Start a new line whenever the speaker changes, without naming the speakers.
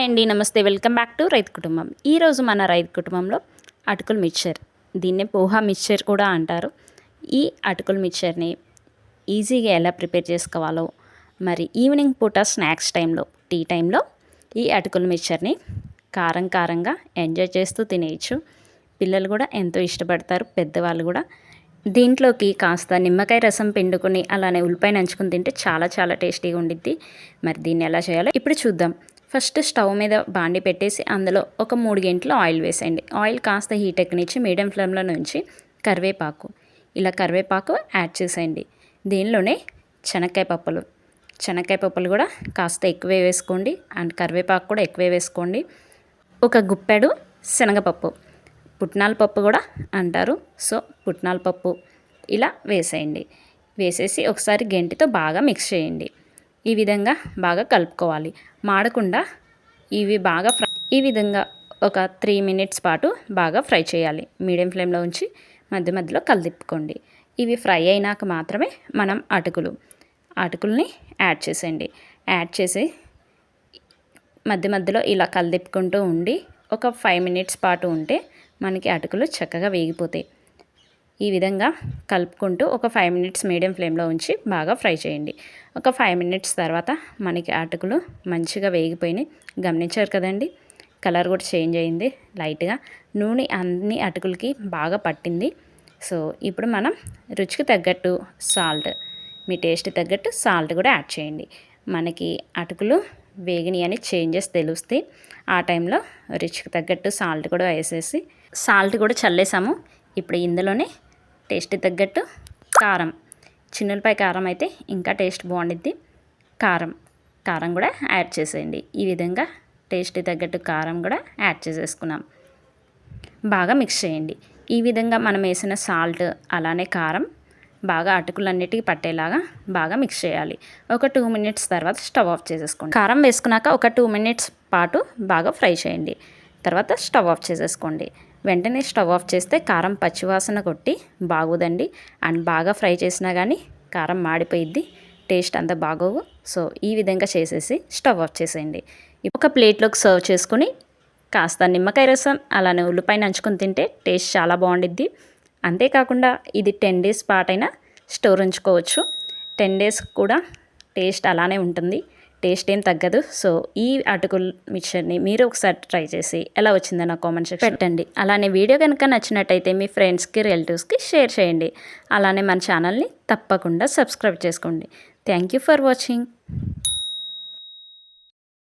Hi అండి నమస్తే. Welcome back to రైతు కుటుంబం. ఈరోజు మన రైతు కుటుంబంలో అటుకుల మిక్చర్. దీన్నే పోహా మిక్చర్ కూడా అంటారు. ఈ అటుకుల మిక్చర్ని ఈజీగా ఎలా ప్రిపేర్ చేసుకోవాలో మరి ఈవినింగ్ పూట స్నాక్స్ టైంలో టీ టైంలో ఈ అటుకుల మిక్చర్ని కారం కారంగా ఎంజాయ్ చేస్తూ తినేయచ్చు. పిల్లలు కూడా ఎంతో ఇష్టపడతారు పెద్దవాళ్ళు కూడా. దీంట్లోకి కాస్త నిమ్మకాయ రసం పిండుకొని అలానే ఉల్లిపాయ నంచుకుని తింటే చాలా చాలా టేస్టీగా ఉండిద్ది. మరి దీన్ని ఎలా చేయాలో ఇప్పుడు చూద్దాం. ఫస్ట్ స్టవ్ మీద బాండి పెట్టేసి అందులో ఒక మూడు గంటలు ఆయిల్ వేసేయండి. ఆయిల్ కాస్త హీట్ ఎక్కనిచ్చి మీడియం ఫ్లేమ్లో నుంచి కరివేపాకు ఇలా కరివేపాకు యాడ్ చేసేయండి. దీనిలోనే శనక్కాయ పప్పులు. శనక్కాయ పప్పులు కూడా కాస్త ఎక్కువే వేసుకోండి అండ్ కరివేపాకు కూడా ఎక్కువే వేసుకోండి. ఒక గుప్పెడు శనగపప్పు. పుట్నాల పప్పు కూడా అంటారు. సో పుట్నాల పప్పు ఇలా వేసేయండి. వేసేసి ఒకసారి గెంటితో బాగా మిక్స్ చేయండి. ఈ విధంగా బాగా కలుపుకోవాలి. మాడకుండా ఇవి బాగా ఫ్రై ఈ విధంగా ఒక త్రీ మినిట్స్ పాటు బాగా ఫ్రై చేయాలి. మీడియం ఫ్లేమ్లో ఉంచి మధ్య మధ్యలో కలిదిప్పుకోండి. ఇవి ఫ్రై అయినాక మాత్రమే మనం అటుకులు అటుకుల్ని యాడ్ చేసేయండి. యాడ్ చేసి మధ్య మధ్యలో ఇలా కలిదిప్పుకుంటూ ఉండి ఒక ఫైవ్ మినిట్స్ పాటు ఉంటే మనకి అటుకులు చక్కగా వేగిపోతాయి. ఈ విధంగా కలుపుకుంటూ ఒక ఫైవ్ మినిట్స్ మీడియం ఫ్లేమ్లో ఉంచి బాగా ఫ్రై చేయండి. ఒక ఫైవ్ మినిట్స్ తర్వాత మనకి అటుకులు మంచిగా వేగిపోయినాయి. గమనించారు కదండి? కలర్ కూడా చేంజ్ అయింది. లైట్గా నూనె అన్ని అటుకులకి బాగా పట్టింది. సో ఇప్పుడు మనం రుచికి తగ్గట్టు సాల్ట్ మీ టేస్ట్ తగ్గట్టు సాల్ట్ కూడా యాడ్ చేయండి. మనకి అటుకులు వేగిని అని చేంజెస్ తెలుస్తాయి ఆ టైంలో రుచికి తగ్గట్టు సాల్ట్ కూడా వేసేసి సాల్ట్ కూడా చల్లేసాము. ఇప్పుడు ఇందులోనే టేస్ట్ తగ్గట్టు కారం. చిన్నులపై కారం అయితే ఇంకా టేస్ట్ బాగుండిద్ది. కారం. కారం కూడా యాడ్ చేసేయండి. ఈ విధంగా టేస్ట్ తగ్గట్టు కారం కూడా యాడ్ చేసేసుకున్నాం. బాగా మిక్స్ చేయండి. ఈ విధంగా మనం వేసిన సాల్ట్ అలానే కారం బాగా అటుకులన్నిటికీ పట్టేలాగా బాగా మిక్స్ చేయాలి. ఒక టూ మినిట్స్ తర్వాత స్టవ్ ఆఫ్ చేసేసుకోండి. కారం వేసుకున్నాక ఒక టూ మినిట్స్ పాటు బాగా ఫ్రై చేయండి. తర్వాత స్టవ్ ఆఫ్ చేసేసుకోండి. వెంటనే స్టవ్ ఆఫ్ చేస్తే కారం పచ్చివాసన కొట్టి బాగోదండి. అండ్ బాగా ఫ్రై చేసినా కానీ కారం మాడిపోయిద్ది. టేస్ట్ అంత బాగోవు. సో ఈ విధంగా చేసేసి స్టవ్ ఆఫ్ చేసేయండి. ఒక ప్లేట్లోకి సర్వ్ చేసుకుని కాస్త నిమ్మకాయ రసం అలానే ఉల్లిపాయ నంచుకొని తింటే టేస్ట్ చాలా బాగుండిద్ది. అంతేకాకుండా ఇది టెన్ డేస్ పాటైనా స్టోర్ ఉంచుకోవచ్చు. టెన్ డేస్ కూడా టేస్ట్ అలానే ఉంటుంది. టేస్ట్ ఏం తగ్గదు. సో ఈ అటుకుల్ మిక్చర్ని మీరు ఒకసారి ట్రై చేసి ఎలా వచ్చిందో నా కామెంట్ సెక్షన్ పెట్టండి. అలానే వీడియో కనుక నచ్చినట్టయితే మీ ఫ్రెండ్స్కి రిలేటివ్స్కి షేర్ చేయండి. అలానే మన ఛానల్ని తప్పకుండా సబ్స్క్రైబ్ చేసుకోండి. Thank you for watching.